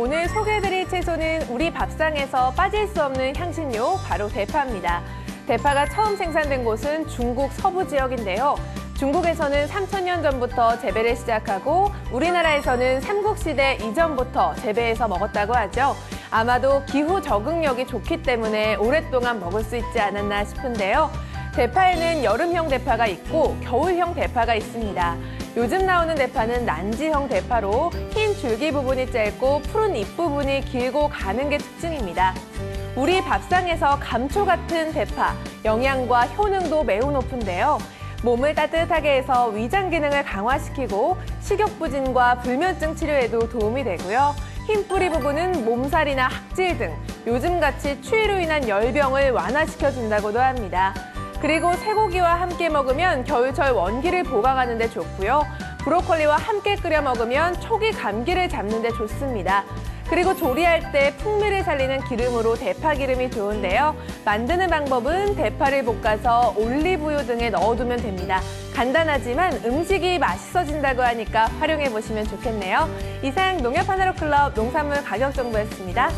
오늘 소개해드릴 채소는 우리 밥상에서 빠질 수 없는 향신료 바로 대파입니다. 대파가 처음 생산된 곳은 중국 서부 지역인데요. 중국에서는 3천년 전부터 재배를 시작하고 우리나라에서는 삼국시대 이전부터 재배해서 먹었다고 하죠. 아마도 기후 적응력이 좋기 때문에 오랫동안 먹을 수 있지 않았나 싶은데요. 대파에는 여름형 대파가 있고 겨울형 대파가 있습니다. 요즘 나오는 대파는 난지형 대파로 흰 줄기 부분이 짧고 푸른 잎 부분이 길고 가는 게 특징입니다. 우리 밥상에서 감초 같은 대파, 영양과 효능도 매우 높은데요. 몸을 따뜻하게 해서 위장 기능을 강화시키고 식욕 부진과 불면증 치료에도 도움이 되고요. 흰 뿌리 부분은 몸살이나 학질 등 요즘같이 추위로 인한 열병을 완화시켜준다고도 합니다. 그리고 쇠고기와 함께 먹으면 겨울철 원기를 보강하는 데 좋고요. 브로콜리와 함께 끓여 먹으면 초기 감기를 잡는 데 좋습니다. 그리고 조리할 때 풍미를 살리는 기름으로 대파 기름이 좋은데요. 만드는 방법은 대파를 볶아서 올리브유 등에 넣어두면 됩니다. 간단하지만 음식이 맛있어진다고 하니까 활용해 보시면 좋겠네요. 이상 농협 하나로 클럽 농산물 가격 정보였습니다.